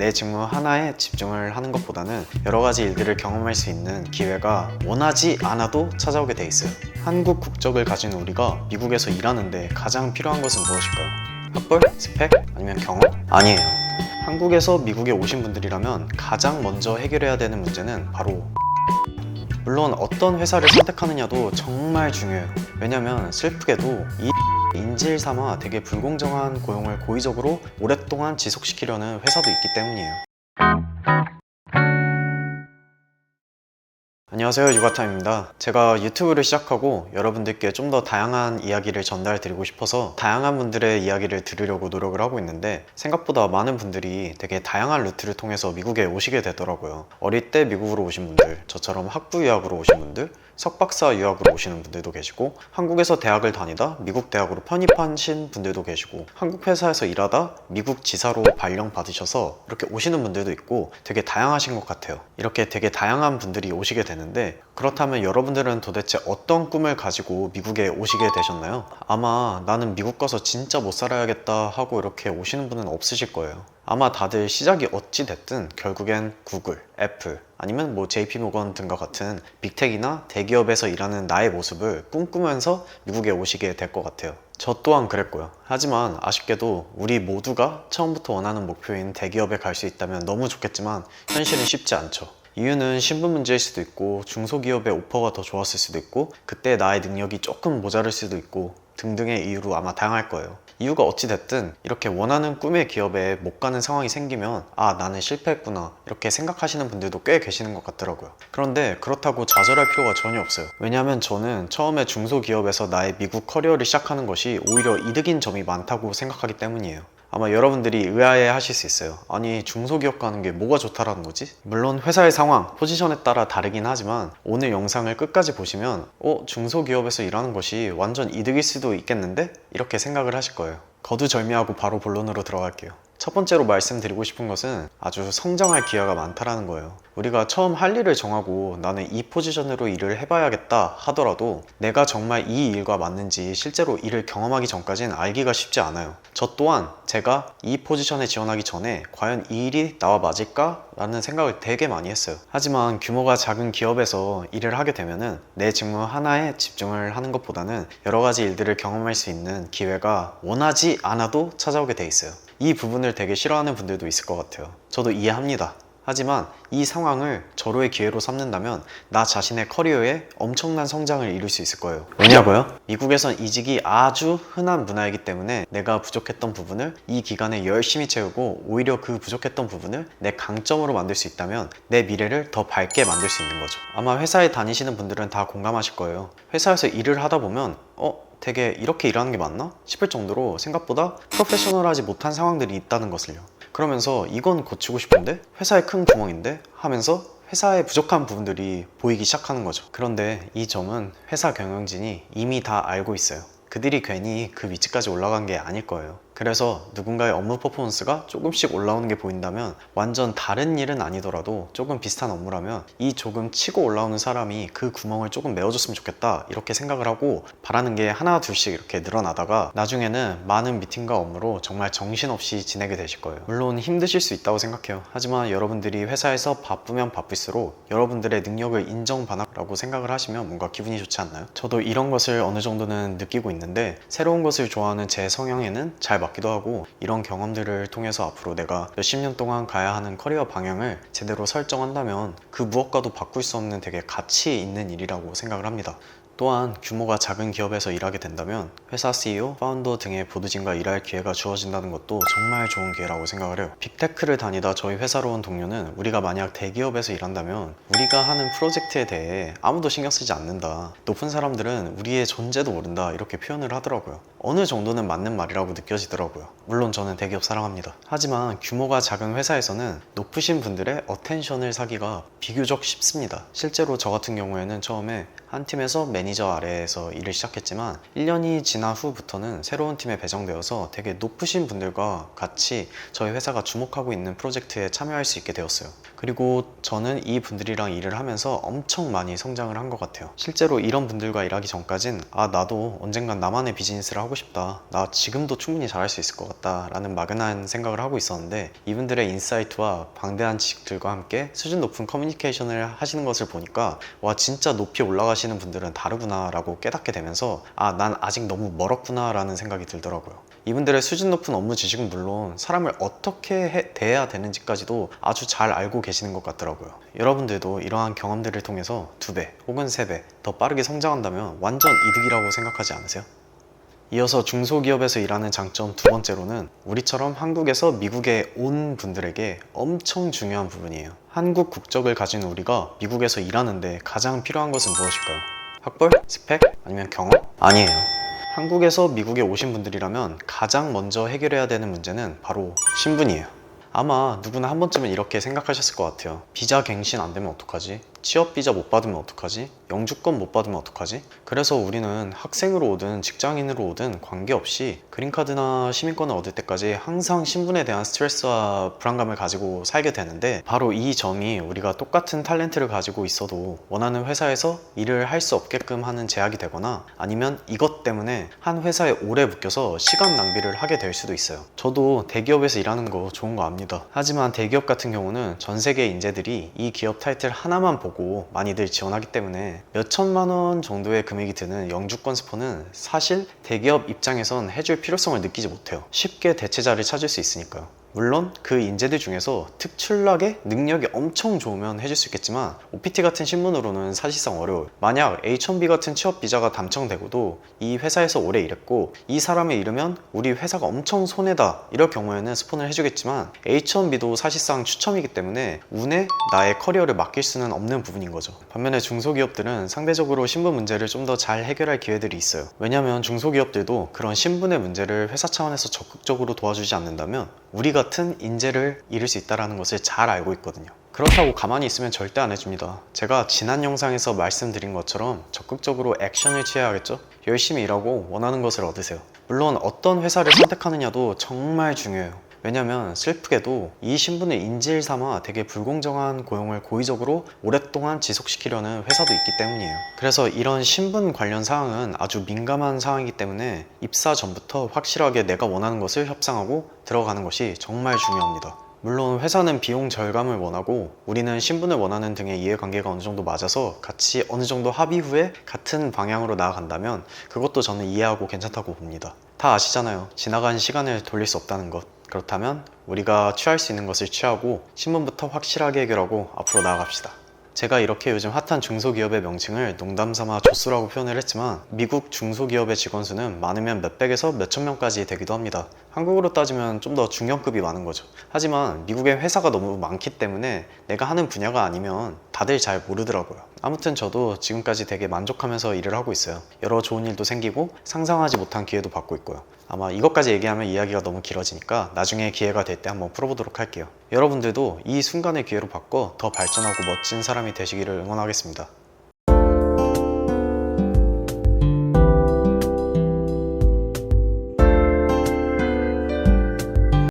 내 직무 하나에 집중을 하는 것보다는 여러 가지 일들을 경험할 수 있는 기회가 원하지 않아도 찾아오게 돼 있어요. 한국 국적을 가진 우리가 미국에서 일하는데 가장 필요한 것은 무엇일까요? 학벌? 스펙? 아니면 경험? 아니에요. 한국에서 미국에 오신 분들이라면 가장 먼저 해결해야 되는 문제는 바로 물론 어떤 회사를 선택하느냐도 정말 중요해요. 왜냐면 슬프게도 이 인질 삼아 되게 불공정한 고용을 고의적으로 오랫동안 지속시키려는 회사도 있기 때문이에요. 안녕하세요 유가타입니다. 제가 유튜브를 시작하고 여러분들께 좀 더 다양한 이야기를 전달 드리고 싶어서 다양한 분들의 이야기를 들으려고 노력을 하고 있는데 생각보다 많은 분들이 되게 다양한 루트를 통해서 미국에 오시게 되더라고요. 어릴 때 미국으로 오신 분들 저처럼 학부 유학으로 오신 분들 석박사 유학으로 오시는 분들도 계시고 한국에서 대학을 다니다 미국 대학으로 편입하신 분들도 계시고 한국 회사에서 일하다 미국 지사로 발령 받으셔서 이렇게 오시는 분들도 있고 되게 다양하신 것 같아요. 이렇게 되게 다양한 분들이 오시게 되는데 그렇다면 여러분들은 도대체 어떤 꿈을 가지고 미국에 오시게 되셨나요? 아마 나는 미국 가서 진짜 못 살아야겠다 하고 이렇게 오시는 분은 없으실 거예요 아마 다들 시작이 어찌 됐든 결국엔 구글, 애플, 아니면 뭐 JP모건 등과 같은 빅텍이나 대기업에서 일하는 나의 모습을 꿈꾸면서 미국에 오시게 될 것 같아요. 저 또한 그랬고요. 하지만 아쉽게도 우리 모두가 처음부터 원하는 목표인 대기업에 갈 수 있다면 너무 좋겠지만 현실은 쉽지 않죠. 이유는 신분 문제일 수도 있고 중소기업의 오퍼가 더 좋았을 수도 있고 그때 나의 능력이 조금 모자랄 수도 있고 등등의 이유로 아마 다양할 거예요. 이유가 어찌됐든 이렇게 원하는 꿈의 기업에 못 가는 상황이 생기면 아 나는 실패했구나 이렇게 생각하시는 분들도 꽤 계시는 것 같더라고요. 그런데 그렇다고 좌절할 필요가 전혀 없어요. 왜냐하면 저는 처음에 중소기업에서 나의 미국 커리어를 시작하는 것이 오히려 이득인 점이 많다고 생각하기 때문이에요 아마 여러분들이 의아해 하실 수 있어요. 아니, 중소기업 가는 게 뭐가 좋다라는 거지? 물론 회사의 상황, 포지션에 따라 다르긴 하지만 오늘 영상을 끝까지 보시면 어, 중소기업에서 일하는 것이 완전 이득일 수도 있겠는데? 이렇게 생각을 하실 거예요. 거두절미하고 바로 본론으로 들어갈게요. 첫 번째로 말씀드리고 싶은 것은 아주 성장할 기회가 많다라는 거예요. 우리가 처음 할 일을 정하고 나는 이 포지션으로 일을 해봐야겠다 하더라도 내가 정말 이 일과 맞는지 실제로 일을 경험하기 전까지는 알기가 쉽지 않아요. 저 또한 제가 이 포지션에 지원하기 전에 과연 이 일이 나와 맞을까? 라는 생각을 되게 많이 했어요. 하지만 규모가 작은 기업에서 일을 하게 되면은 내 직무 하나에 집중을 하는 것보다는 여러 가지 일들을 경험할 수 있는 기회가 원하지 않아도 찾아오게 돼 있어요. 이 부분을 되게 싫어하는 분들도 있을 것 같아요. 저도 이해합니다. 하지만 이 상황을 절호의 기회로 삼는다면 나 자신의 커리어에 엄청난 성장을 이룰 수 있을 거예요. 왜냐고요? 미국에선 이직이 아주 흔한 문화이기 때문에 내가 부족했던 부분을 이 기간에 열심히 채우고 오히려 그 부족했던 부분을 내 강점으로 만들 수 있다면 내 미래를 더 밝게 만들 수 있는 거죠. 아마 회사에 다니시는 분들은 다 공감하실 거예요. 회사에서 일을 하다 보면 어? 되게 이렇게 일하는 게 맞나? 싶을 정도로 생각보다 프로페셔널하지 못한 상황들이 있다는 것을요. 그러면서 이건 고치고 싶은데 회사에 큰 구멍인데 하면서 회사의 부족한 부분들이 보이기 시작하는 거죠. 그런데 이 점은 회사 경영진이 이미 다 알고 있어요. 그들이 괜히 그 위치까지 올라간 게 아닐 거예요. 그래서 누군가의 업무 퍼포먼스가 조금씩 올라오는 게 보인다면 완전 다른 일은 아니더라도 조금 비슷한 업무라면 이 조금 치고 올라오는 사람이 그 구멍을 조금 메워줬으면 좋겠다 이렇게 생각을 하고 바라는 게 하나 둘씩 이렇게 늘어나다가 나중에는 많은 미팅과 업무로 정말 정신없이 지내게 되실 거예요 물론 힘드실 수 있다고 생각해요 하지만 여러분들이 회사에서 바쁘면 바쁠수록 여러분들의 능력을 인정받아라고 생각을 하시면 뭔가 기분이 좋지 않나요? 저도 이런 것을 어느 정도는 느끼고 있는데 새로운 것을 좋아하는 제 성향에는 잘 맞 기도 하고 이런 경험들을 통해서 앞으로 내가 몇십 년 동안 가야 하는 커리어 방향을 제대로 설정한다면 그 무엇과도 바꿀 수 없는 되게 가치 있는 일이라고 생각을 합니다. 또한 규모가 작은 기업에서 일하게 된다면 회사 CEO, 파운더 등의 보드진과 일할 기회가 주어진다는 것도 정말 좋은 기회라고 생각을 해요. 빅테크를 다니다 저희 회사로 온 동료는 우리가 만약 대기업에서 일한다면 우리가 하는 프로젝트에 대해 아무도 신경 쓰지 않는다. 높은 사람들은 우리의 존재도 모른다. 이렇게 표현을 하더라고요. 어느 정도는 맞는 말이라고 느껴지더라고요. 물론 저는 대기업 사랑합니다. 하지만 규모가 작은 회사에서는 높으신 분들의 어텐션을 사기가 비교적 쉽습니다. 실제로 저 같은 경우에는 처음에 한 팀에서 매니저 매니저 아래에서 일을 시작했지만 1년이 지난 후부터는 새로운 팀에 배정되어서 되게 높으신 분들과 같이 저희 회사가 주목하고 있는 프로젝트에 참여할 수 있게 되었어요. 그리고 저는 이 분들이랑 일을 하면서 엄청 많이 성장을 한 것 같아요. 실제로 이런 분들과 일하기 전까진 아, 나도 언젠간 나만의 비즈니스를 하고 싶다. 나 지금도 충분히 잘할 수 있을 것 같다. 라는 막연한 생각을 하고 있었는데 이분들의 인사이트와 방대한 지식들과 함께 수준 높은 커뮤니케이션을 하시는 것을 보니까 와, 진짜 높이 올라가시는 분들은 다르 구나 라고 깨닫게 되면서 아, 난 아직 너무 멀었구나 라는 생각이 들더라고요. 이분들의 수준 높은 업무 지식은 물론 사람을 어떻게 해- 대해야 되는지까지도 아주 잘 알고 계시는 것 같더라고요. 여러분들도 이러한 경험들을 통해서 두 배 혹은 세 배 더 빠르게 성장한다면 완전 이득이라고 생각하지 않으세요? 이어서 중소기업에서 일하는 장점 두 번째로는 우리처럼 한국에서 미국에 온 분들에게 엄청 중요한 부분이에요. 한국 국적을 가진 우리가 미국에서 일하는데 가장 필요한 것은 무엇일까요? 학벌? 스펙? 아니면 경험? 아니에요. 한국에서 미국에 오신 분들이라면 가장 먼저 해결해야 되는 문제는 바로 신분이에요. 아마 누구나 한 번쯤은 이렇게 생각하셨을 것 같아요. 비자 갱신 안 되면 어떡하지? 취업 비자 못 받으면 어떡하지? 영주권 못 받으면 어떡하지? 그래서 우리는 학생으로 오든 직장인으로 오든 관계없이 그린카드나 시민권을 얻을 때까지 항상 신분에 대한 스트레스와 불안감을 가지고 살게 되는데 바로 이 점이 우리가 똑같은 탤런트를 가지고 있어도 원하는 회사에서 일을 할 수 없게끔 하는 제약이 되거나 아니면 이것 때문에 한 회사에 오래 묶여서 시간 낭비를 하게 될 수도 있어요. 저도 대기업에서 일하는 거 좋은 거 압니다. 하지만 대기업 같은 경우는 전 세계 인재들이 이 기업 타이틀 하나만 보고 많이들 지원하기 때문에 몇 천만 원 정도의 금액이 드는 영주권 스포는 사실 대기업 입장에선 해줄 필요성을 느끼지 못해요. 쉽게 대체자를 찾을 수 있으니까요. 물론 그 인재들 중에서 특출나게 능력이 엄청 좋으면 해줄 수 있겠지만 OPT 같은 신분으로는 사실상 어려워요. 만약 H1B 같은 취업 비자가 당첨되고도 이 회사에서 오래 일했고 이 사람을 잃으면 우리 회사가 엄청 손해다 이럴 경우에는 스폰을 해주겠지만 H1B도 사실상 추첨이기 때문에 운에 나의 커리어를 맡길 수는 없는 부분인 거죠. 반면에 중소기업들은 상대적으로 신분 문제를 좀 더 잘 해결할 기회들이 있어요. 왜냐하면 중소기업들도 그런 신분의 문제를 회사 차원에서 적극적으로 도와주지 않는다면 우리 같은 인재를 잃을 수 있다는 것을 잘 알고 있거든요. 그렇다고 가만히 있으면 절대 안 해줍니다. 제가 지난 영상에서 말씀드린 것처럼 적극적으로 액션을 취해야겠죠? 열심히 일하고 원하는 것을 얻으세요. 물론 어떤 회사를 선택하느냐도 정말 중요해요. 왜냐면 슬프게도 이 신분을 인질 삼아 되게 불공정한 고용을 고의적으로 오랫동안 지속시키려는 회사도 있기 때문이에요. 그래서 이런 신분 관련 사항은 아주 민감한 사항이기 때문에 입사 전부터 확실하게 내가 원하는 것을 협상하고 들어가는 것이 정말 중요합니다. 물론 회사는 비용 절감을 원하고 우리는 신분을 원하는 등의 이해관계가 어느 정도 맞아서 같이 어느 정도 합의 후에 같은 방향으로 나아간다면 그것도 저는 이해하고 괜찮다고 봅니다. 다 아시잖아요. 지나간 시간을 돌릴 수 없다는 것. 그렇다면 우리가 취할 수 있는 것을 취하고 신분부터 확실하게 해결하고 앞으로 나아갑시다. 제가 이렇게 요즘 핫한 중소기업의 명칭을 농담 삼아 조수라고 표현을 했지만 미국 중소기업의 직원 수는 많으면 몇백에서 몇천 명까지 되기도 합니다. 한국으로 따지면 좀 더 중견급이 많은 거죠. 하지만 미국의 회사가 너무 많기 때문에 내가 하는 분야가 아니면 다들 잘 모르더라고요. 아무튼 저도 지금까지 되게 만족하면서 일을 하고 있어요. 여러 좋은 일도 생기고 상상하지 못한 기회도 받고 있고요. 아마 이것까지 얘기하면 이야기가 너무 길어지니까 나중에 기회가 될 때 한번 풀어보도록 할게요. 여러분들도 이 순간의 기회로 바꿔 더 발전하고 멋진 사람이 되시기를 응원하겠습니다.